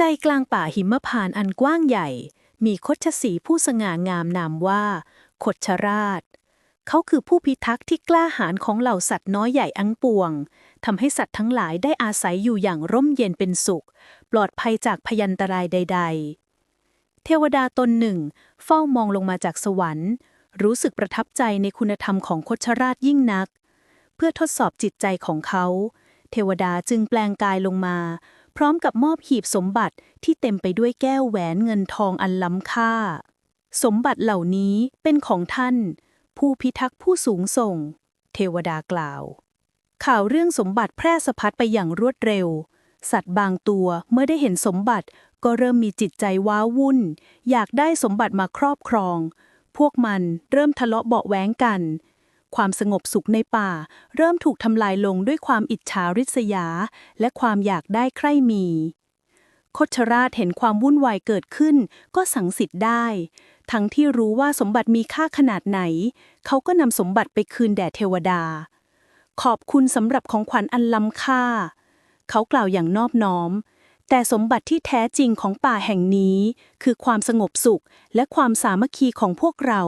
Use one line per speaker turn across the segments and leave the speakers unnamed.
ใจกลางป่าหิมพานต์อันกว้างใหญ่ มีคดชสีผู้สง่างามนามว่าคดชราช เขาคือผู้พิทักษ์ที่กล้าหาญของเหล่าสัตว์น้อยใหญ่อังปวงทำให้สัตว์ทั้งหลายได้อาศัยอยู่อย่างร่มเย็นเป็นสุข ปลอดภัยจากพยันตรายใด ๆ เทวดาตนหนึ่ง เฝ้ามองลงมาจากสวรรค์ รู้สึกประทับใจในคุณธรรมของคดชราชยิ่งนัก เพื่อทดสอบจิตใจของเขา เทวดาจึงแปลงกายลงมา พร้อมกับมอบหีบสมบัติที่เต็มไปด้วยแก้วแหวนเงินทองอันล้ำค่า สมบัติเหล่านี้เป็นของท่าน ผู้พิทักษ์ผู้สูงส่ง เทวดากล่าว ข่าวเรื่องสมบัติแพร่สะพัดไปอย่างรวดเร็ว สัตว์บางตัวเมื่อได้เห็นสมบัติก็เริ่มมีจิตใจว้าวุ่น อยากได้สมบัติมาครอบครอง พวกมันเริ่มทะเลาะเบาะแว้งกัน ความสงบสุขในป่า เริ่มถูกทำลายลงด้วยความอิจฉาริษยา และความอยากได้ใคร่มีคชราชเห็นความวุ่นวายเกิดขึ้น ก็สังสิทธิ์ได้ ทั้งที่รู้ว่าสมบัติมีค่าขนาดไหน เขาก็นำสมบัติไปคืนแด่เทวดา ขอบคุณสำหรับของขวัญอันล้ำค่า เขากล่าวอย่างนอบน้อม แต่สมบัติที่แท้จริงของป่าแห่งนี้ คือความสงบสุขและความสามัคคีของพวกเรา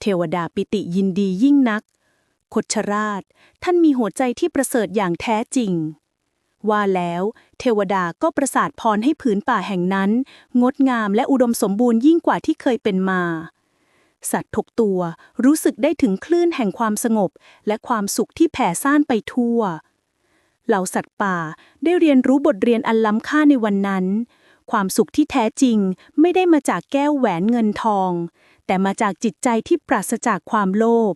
เทวดาปิติยินดียิ่งนักคชราช ท่านมีหัวใจที่ประเสริฐอย่างแท้จริง ว่าแล้วเทวดาก็ประสาทพรให้ผืนป่าแห่งนั้น งดงามและอุดมสมบูรณ์ยิ่งกว่าที่เคยเป็นมา สัตว์ทุกตัวรู้สึกได้ถึงคลื่นแห่งความสงบ และความสุขที่แผ่ซ่านไปทั่ว เหล่าสัตว์ป่าได้เรียนรู้บทเรียนอันล้ำค่าในวันนั้น ความสุขที่แท้จริงไม่ได้มาจากแก้วแหวนเงินทอง แต่มาจากจิตใจที่ปราศจากความโลภ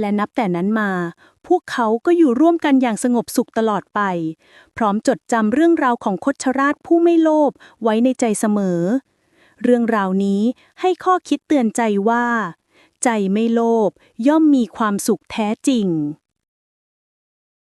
และนับแต่นั้นมา พวกเขาก็อยู่ร่วมกันอย่างสงบสุขตลอดไป พร้อมจดจำเรื่องราวของคดชราชผู้ไม่โลภไว้ในใจเสมอ เรื่องราวนี้ให้ข้อคิดเตือนใจว่า ใจไม่โลภย่อมมีความสุขแท้จริง